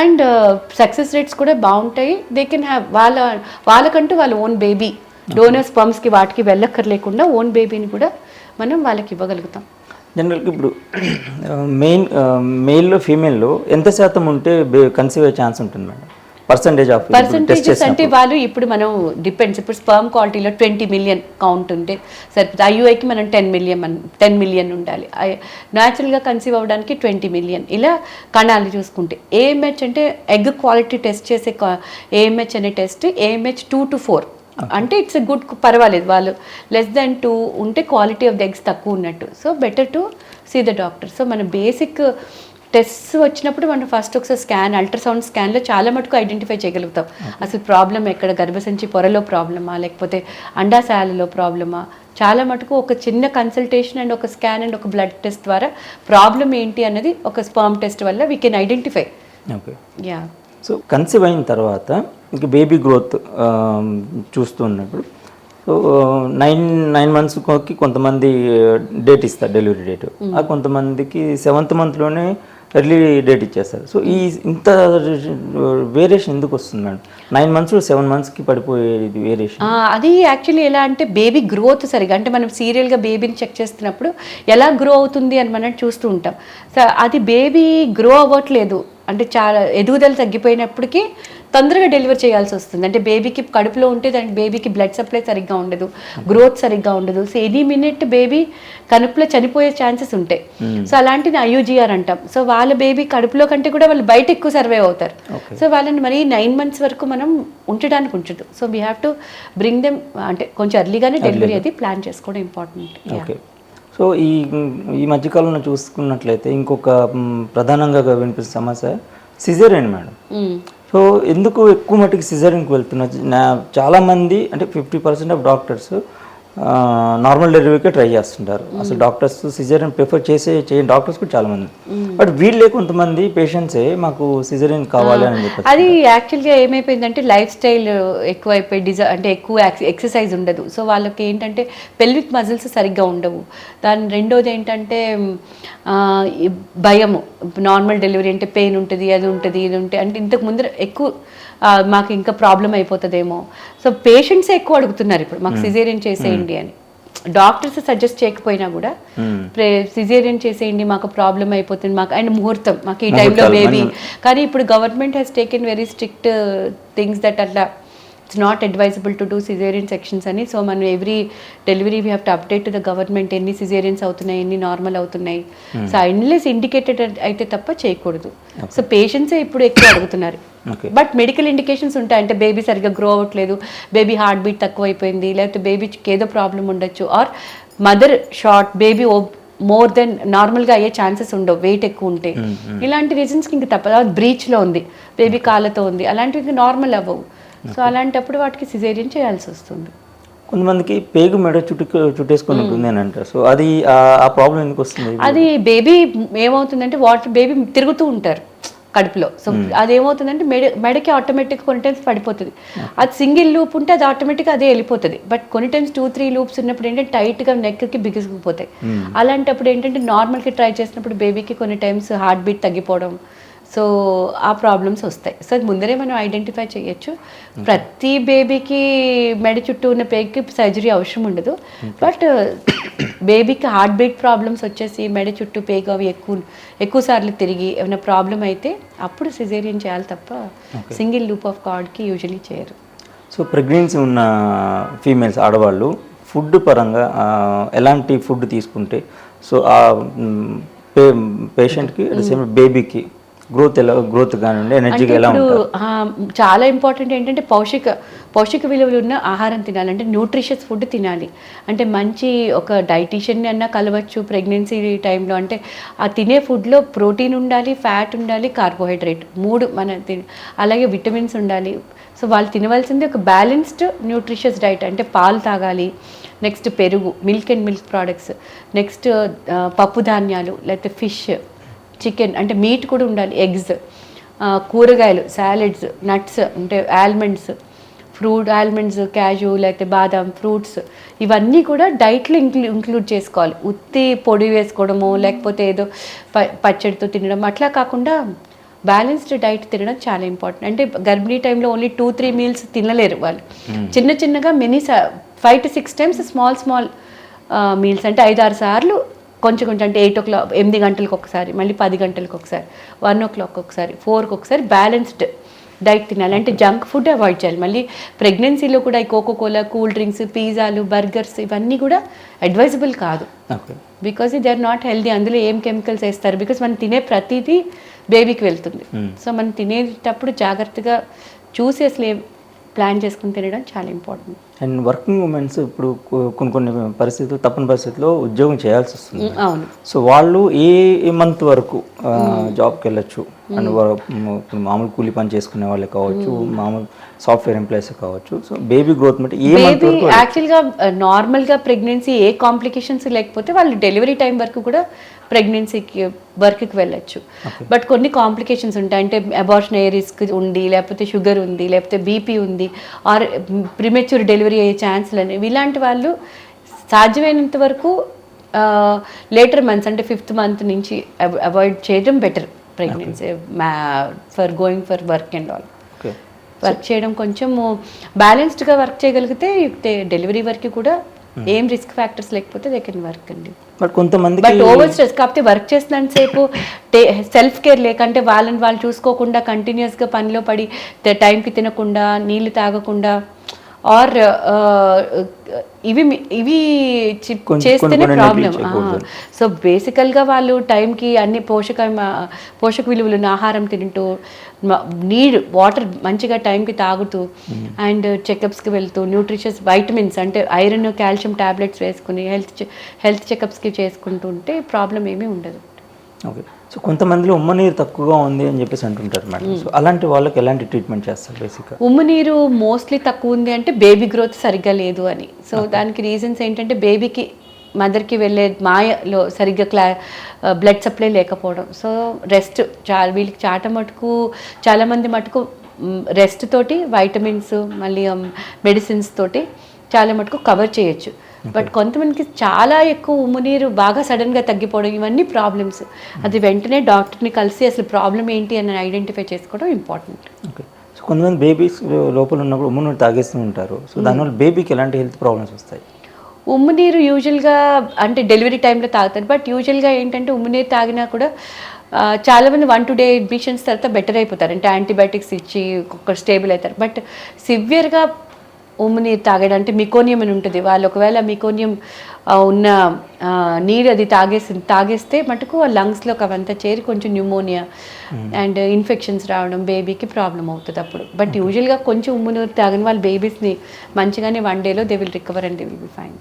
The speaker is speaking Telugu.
అండ్ సక్సెస్ రేట్స్ కూడా బాగుంటాయి. దే కెన్ హ్యావ్ వాళ్ళ వాళ్ళకంటూ వాళ్ళ ఓన్ బేబీ డోనర్స్ పంప్స్కి వాటికి వెళ్ళక్కర్లేకుండా ఓన్ బేబీని కూడా మనం వాళ్ళకి ఇవ్వగలుగుతాం. జనరల్గా ఇప్పుడు మెయిన్ మేల్లో ఫీమేల్లో ఎంత శాతం ఉంటే కన్సీవ్ అయ్యే ఛాన్స్ ఉంటుంది మేడం? పర్సంటేజ్ ఆఫ్ పర్సంటేజెస్ అంటే వాళ్ళు ఇప్పుడు మనం డిపెండ్స్ ఇప్పుడు స్పర్మ్ క్వాలిటీలో ట్వంటీ మిలియన్ కౌంట్ ఉంటే సరిపోతుంది ఐయుఐకి మనం టెన్ మిలియన్ టెన్ మిలియన్ ఉండాలి. న్యాచురల్గా కన్సీవ్ అవ్వడానికి ట్వంటీ మిలియన్ ఇలా కణాలు చూసుకుంటే ఏఎంహెచ్ అంటే ఎగ్ క్వాలిటీ టెస్ట్ చేసే ఏఎంహెచ్ అనే test AMH two to four అంటే ఇట్స్ గుడ్ పర్వాలేదు. వాళ్ళు లెస్ దెన్ టూ ఉంటే క్వాలిటీ ఆఫ్ ద ఎగ్స్ తక్కువ ఉన్నట్టు. So better to see the doctor so మన బేసిక్ టెస్ట్ వచ్చినప్పుడు మనం ఫస్ట్ ఒకసారి స్కాన్ అల్ట్రాసౌండ్ స్కాన్లో చాలా మటుకు ఐడెంటిఫై చేయగలుగుతాం. అసలు ప్రాబ్లం ఎక్కడ? గర్భసంచి పొరలో ప్రాబ్లమా? లేకపోతే అండాశయాలలో ప్రాబ్లమా? చాలా మటుకు ఒక చిన్న కన్సల్టేషన్ అండ్ ఒక స్కాన్ అండ్ ఒక బ్లడ్ టెస్ట్ ద్వారా ప్రాబ్లం ఏంటి అన్నది ఒక స్పర్మ్ టెస్ట్ వల్ల we can identify yeah so conceive అయిన తర్వాత ఇంక బేబీ గ్రోత్ చూస్తున్నప్పుడు సో నైన్ నైన్ మంత్స్కి కొంతమంది డేట్ ఇస్తారు డెలివరీ డేట్. ఆ కొంతమందికి సెవెంత్ మంత్లోనే ఎర్లీ డేట్ ఇచ్చేస్తారు. సో ఈ ఇంత వేరియేషన్ ఎందుకు వస్తుంది మేడం నైన్ మంత్స్ సెవెన్ మంత్స్కి పడిపోయేది వేరియేషన్ అది యాక్చువల్లీ ఎలా అంటే బేబీ గ్రోత్ సరిగా అంటే మనం సీరియల్గా బేబీని చెక్ చేస్తున్నప్పుడు ఎలా గ్రో అవుతుంది అని మనం చూస్తూ ఉంటాం. సో అది బేబీ గ్రో అవ్వట్లేదు. అంటే చాలా ఎదుగుదల తగ్గిపోయినప్పటికీ తొందరగా డెలివర్ చేయాల్సి వస్తుంది. అంటే బేబీకి కడుపులో ఉంటే దానికి బేబీకి బ్లడ్ సప్లై సరిగ్గా ఉండదు గ్రోత్ సరిగ్గా ఉండదు. సో ఎనీ మినిట్ బేబీ కడుపులో చనిపోయే ఛాన్సెస్ ఉంటాయి. సో అలాంటిది ఐయూజీఆర్ అంటాం. సో వాళ్ళ బేబీ కడుపులో కంటే కూడా వాళ్ళు బయట ఎక్కువ సర్వైవ్ అవుతారు. సో వాళ్ళని మరి నైన్ మంత్స్ వరకు మనం ఉంచడానికి ఉంచదు. So we have to bring them అంటే కొంచెం ఎర్లీగానే డెలివరీ అది ప్లాన్ చేసుకోవడం ఇంపార్టెంట్ సో ఈ ఈ మధ్యకాలంలో చూసుకున్నట్లయితే ఇంకొక ప్రధానంగా వినిపిస్తున్న సమస్య సిజేరియన్ మేడం. సో ఎందుకు ఎక్కువ మటుకు సిజరీన్కి వెళ్తున్నారు? నా చాలామంది అంటే fifty percent of doctors normal డెలివరీకే try చేస్తుంటారు. అసలు డాక్టర్స్ సిజరీన్ ప్రిఫర్ చేసే చేయని డాక్టర్స్ కూడా చాలా మంది బట్ వీళ్ళే కొంతమంది పేషెంట్సే మాకు సిజరీన్ కావాలి అని చెప్పి అది యాక్చువల్గా ఏమైపోయిందంటే లైఫ్ స్టైల్ ఎక్కువైపోయి డిజ అంటే ఎక్కువ ఎక్సర్సైజ్ ఉండదు. సో వాళ్ళకి ఏంటంటే పెల్విక్ మజిల్స్ సరిగ్గా ఉండవు. దాని రెండోది ఏంటంటే భయము. నార్మల్ డెలివరీ అంటే పెయిన్ ఉంటుంది అది ఉంటుంది ఇది ఉంటుంది. అంటే ఇంతకు ముందర ఎక్కువ మాకు ఇంకా ప్రాబ్లం అయిపోతుందేమో. సో పేషెంట్సే ఎక్కువ అడుగుతున్నారు ఇప్పుడు. మాకు సిజేరియన్ చేసేయండి అని. డాక్టర్స్ సజెస్ట్ చేయకపోయినా కూడా సిజేరియన్ చేసేయండి మాకు ప్రాబ్లం అయిపోతుంది. మాకు అండ్ ముహూర్తం. మాకు ఈ టైంలో బేబీ కానీ ఇప్పుడు government has taken very strict things that అట్లా it's not advisable to do caesarean sections అని. సో మనం every delivery we have to update to the government ఎన్ని సిజేరియన్స్ అవుతున్నాయి ఎన్ని నార్మల్ అవుతున్నాయి. సో అన్లెస్ ఇండికేటెడ్ అయితే తప్ప చేయకూడదు. సో పేషెంట్సే ఇప్పుడు ఎక్కువ అడుగుతున్నారు. బట్ మెడికల్ ఇండికేషన్స్ ఉంటాయి. అంటే బేబీ సరిగ్గా గ్రో అవ్వట్లేదు బేబీ హార్ట్ బీట్ తక్కువ అయిపోయింది లేకపోతే బేబీకి ఏదో ప్రాబ్లం ఉండొచ్చు or mother short baby more than నార్మల్గా అయ్యే ఛాన్సెస్ ఉండవు వెయిట్ ఎక్కువ ఉంటే. ఇలాంటి రీజన్స్కి ఇంక తప్ప బ్రీచ్లో ఉంది బేబీ కాళ్ళతో ఉంది. అలాంటివి నార్మల్ అవ్వవు. సో అలాంటప్పుడు వాటికి సిజేరియన్ చేయాల్సి వస్తుంది. కొంతమందికి పేగు మెడ చుట్టు చుట్టేసుకొని ఉంటుంది అని అంటారు. సో అది ఆ- ఆ ప్రాబ్లం ఎందుకు వస్తుంది? అది బేబీ ఏమవుతుందంటే వాటర్ బేబీ తిరుగుతూ ఉంటారు. కడుపులో. సో అది ఏమవుతుందంటే మెడ మెడకి ఆటోమేటిక్ కొన్ని టైమ్స్ పడిపోతుంది. అది సింగిల్ లూప్ ఉంటే అది ఆటోమేటిక్ అదే వెళ్ళిపోతుంది. బట్ కొన్ని టైమ్స్ టూ త్రీ లూప్స్ ఉన్నప్పుడు ఏంటంటే టైట్గా నెక్కి బిగుసుకుపోతాయి. అలాంటప్పుడు ఏంటంటే నార్మల్కి ట్రై చేసినప్పుడు బేబీకి కొన్ని టైమ్స్ హార్ట్ బీట్ తగ్గిపోవడం సో ఆ ప్రాబ్లమ్స్ వస్తాయి. సో అది ముందరే మనం ఐడెంటిఫై చేయొచ్చు. ప్రతి బేబీకి మెడ చుట్టూ ఉన్న పేగుకి సర్జరీ అవసరం ఉండదు. బట్ బేబీకి హార్ట్ బీట్ ప్రాబ్లమ్స్ వచ్చేసి మెడ చుట్టూ పేగు అవి ఎక్కువ ఎక్కువ సార్లు తిరిగి ఏమైనా ప్రాబ్లం అయితే అప్పుడు సిజేరియన్ చేయాలి తప్ప సింగిల్ లూప్ ఆఫ్ కార్డ్కి యూజువలీ చేయరు. సో ప్రెగ్నెన్సీ ఉన్న ఫీమేల్స్ ఆడవాళ్ళు ఫుడ్ పరంగా ఎలాంటి ఫుడ్ తీసుకుంటే సో ఆ పేషెంట్కి అట్ సేమ్ బేబీకి గ్రోత్ ఎలా గ్రోత్ కానివ్వండి ఎనర్జీగా ఎలా చాలా ఇంపార్టెంట్ ఏంటంటే పౌష్టిక పౌష్టిక విలువలు ఉన్న ఆహారం తినాలి అంటే న్యూట్రిషియస్ ఫుడ్ తినాలి. అంటే మంచి ఒక డైటీషియన్ని అన్నా కలవచ్చు ప్రెగ్నెన్సీ టైంలో అంటే ఆ తినే ఫుడ్లో ప్రోటీన్ ఉండాలి ఫ్యాట్ ఉండాలి కార్బోహైడ్రేట్ మూడు మన అలాగే విటమిన్స్ ఉండాలి. సో వాళ్ళు తినవలసింది ఒక బ్యాలెన్స్డ్ న్యూట్రిషియస్ డైట్ అంటే పాలు తాగాలి నెక్స్ట్ పెరుగు milk and milk products next పప్పు ధాన్యాలు లేకపోతే ఫిష్ చికెన్ అంటే మీట్ కూడా ఉండాలి ఎగ్స్ కూరగాయలు సాలెడ్స్ నట్స్ అంటే ఆల్మండ్స్ ఫ్రూట్ ఆల్మండ్స్ క్యాజు లేకపోతే బాదాం ఫ్రూట్స్ ఇవన్నీ కూడా డైట్లో ఇంక్లూ ఇంక్లూడ్ చేసుకోవాలి. ఉత్తి పొడి వేసుకోవడము లేకపోతే ఏదో ప పచ్చడితో తినడం అట్లా కాకుండా బ్యాలెన్స్డ్ డైట్ తినడం చాలా ఇంపార్టెంట్ అంటే గర్భిణీ టైంలో ఓన్లీ టూ త్రీ మీల్స్ తినలేరు వాళ్ళు. చిన్న చిన్నగా mini five to six times small small meals అంటే ఐదు ఆరు సార్లు కొంచెం కొంచెం అంటే ఎయిట్ ఓ క్లాక్ ఎనిమిది గంటలకు ఒకసారి మళ్ళీ పది గంటలకు ఒకసారి వన్ ఓ క్లాక్ ఒకసారి ఫోర్కి ఒకసారి బ్యాలెన్స్డ్ డైట్ తినాలి. అంటే జంక్ ఫుడ్ అవాయిడ్ చేయాలి. మళ్ళీ ప్రెగ్నెన్సీలో కూడా ఈ కోకో కోలా కూల్ డ్రింక్స్ పిజ్జాలు బర్గర్స్ ఇవన్నీ కూడా అడ్వైజబుల్ కాదు. Because they are not healthy అందులో ఏం కెమికల్స్ వేస్తారు? బికాజ్ మనం తినే ప్రతిదీ బేబీకి వెళ్తుంది. సో మనం తినేటప్పుడు జాగ్రత్తగా చూసి అసలు ప్లాన్ చేసుకుని తినడం చాలా ఇంపార్టెంట్ అండ్ వర్కింగ్ ఉమెన్స్ ఇప్పుడు కొన్ని కొన్ని పరిస్థితులు తప్పని పరిస్థితుల్లో ఉద్యోగం చేయాల్సి వస్తుంది. అవును. సో వాళ్ళు ఏ మంత్ వరకు జాబ్కి వెళ్ళొచ్చు అండ్ మామూలు కూలి పని చేసుకునే వాళ్ళే కావచ్చు మామూలు సాఫ్ట్వేర్ ఎంప్లాయీస్ కావచ్చు. So baby growth a month baby వరకు యాక్చువల్గా నార్మల్గా ప్రెగ్నెన్సీ ఏ కాంప్లికేషన్స్ లేకపోతే వాళ్ళు డెలివరీ టైం వరకు కూడా ప్రెగ్నెన్సీకి వర్క్కి వెళ్ళొచ్చు. బట్ కొన్ని కాంప్లికేషన్స్ ఉంటాయి. అంటే అబార్షన్ అయ్యే రిస్క్ ఉంది లేకపోతే షుగర్ ఉంది లేకపోతే బీపీ ఉంది ఆర్ ప్రిమెచ్యూర్ డెలివరీ అయ్యే ఛాన్స్లు అనేవి. ఇలాంటి వాళ్ళు సాధ్యమైనంత వరకు లేటర్ మంత్స్ అంటే ఫిఫ్త్ మంత్ నుంచి అవాయిడ్ చేయడం better pregnancy for going for work and all work చేయడం కొంచెము బ్యాలెన్స్డ్గా వర్క్ చేయగలిగితే డెలివరీ వరకు కూడా ఏం రిస్క్ ఫ్యాక్టర్స్ లేకపోతే దే కెన్ వర్క్ అండి. బట్ కొంతమందికి బట్ ఓవర్ స్ట్రెస్ కాకపోతే వర్క్ చేసినంతసేపు సెల్ఫ్ కేర్ లేకంటే వాళ్ళని వాళ్ళు చూసుకోకుండా కంటిన్యూస్గా పనిలో పడి టైంకి తినకుండా నీళ్ళు తాగకుండా ఆర్ ఇవి మీ- ఇవి కొన్ని- చేస్తేనే ప్రాబ్లం. సో బేసికల్గా వాళ్ళు టైంకి అన్ని పోషక పోషక విలువలు ఉన్న ఆహారం తింటూ నీడ్ వాటర్ మంచిగా టైంకి తాగుతూ అండ్ చెకప్స్కి వెళ్తూ న్యూట్రిషియస్ వైటమిన్స్ అంటే ఐరన్ కాల్షియం టాబ్లెట్స్ వేసుకుని హెల్త్ హెల్త్ చెకప్స్కి చేసుకుంటూ ఉంటే ప్రాబ్లం ఏమీ ఉండదు. ఓకే సో కొంతమందిలో ఉమ్మ నీరు తక్కువగా ఉంది అని చెప్పేసి అంటుంటారు మేడం. సో అలాంటి వాళ్ళకి ఎలాంటి ట్రీట్మెంట్ చేస్తారు బేసిక్గా? ఉమ్ము నీరు మోస్ట్లీ తక్కువ ఉంది అంటే బేబీ గ్రోత్ సరిగ్గా లేదు అని. సో దానికి రీజన్స్ ఏంటంటే బేబీకి మదర్కి వెళ్ళే మాయలో సరిగ్గా క్లా బ్లడ్ సప్లై లేకపోవడం. సో రెస్ట్ చాలా వీళ్ళకి చాట మటుకు చాలామంది మటుకు రెస్ట్ తోటి వైటమిన్స్ మళ్ళీ మెడిసిన్స్ తోటి చాలా మటుకు కవర్ చేయొచ్చు. బట్ కొంతమందికి చాలా ఎక్కువ ఉమ్ము నీరు బాగా సడన్గా తగ్గిపోవడం ఇవన్నీ ప్రాబ్లమ్స్. అది వెంటనే డాక్టర్ని కలిసి అసలు ప్రాబ్లం ఏంటి అని ఐడెంటిఫై చేసుకోవడం ఇంపార్టెంట్. ఓకే సో కొంతమంది బేబీస్ లోపల ఉన్నప్పుడు ఉమ్మ నీరు తాగేస్తూ ఉంటారు. సో దానివల్ల బేబీకి ఎలాంటి హెల్త్ ప్రాబ్లమ్స్ వస్తాయి? ఉమ్ము నీరు యూజువల్గా అంటే డెలివరీ టైంలో తాగుతారు. బట్ యూజువల్గా ఏంటంటే ఉమ్ము నీరు తాగినా కూడా చాలామంది వన్ టు డే అడ్మిషన్స్ తర్వాత బెటర్ అయిపోతారు. అంటే యాంటీబయాటిక్స్ ఇచ్చి ఒక స్టేబుల్ అవుతారు. బట్ సివియర్గా ఉమ్ము నీరు తాగడం అంటే మికోనియం అని ఉంటుంది. వాళ్ళు ఒకవేళ మికోనియం ఉన్న నీరు అది తాగేసి తాగేస్తే మటుకు ఆ లంగ్స్లోకి అవంతా చేరి కొంచెం న్యూమోనియా అండ్ ఇన్ఫెక్షన్స్ రావడం బేబీకి ప్రాబ్లం అవుతుంది అప్పుడు. బట్ యూజువల్గా కొంచెం ఉమ్ము నీరు తాగని వాళ్ళ బేబీస్ని మంచిగానే వన్ డేలో they will recover and they will be fine.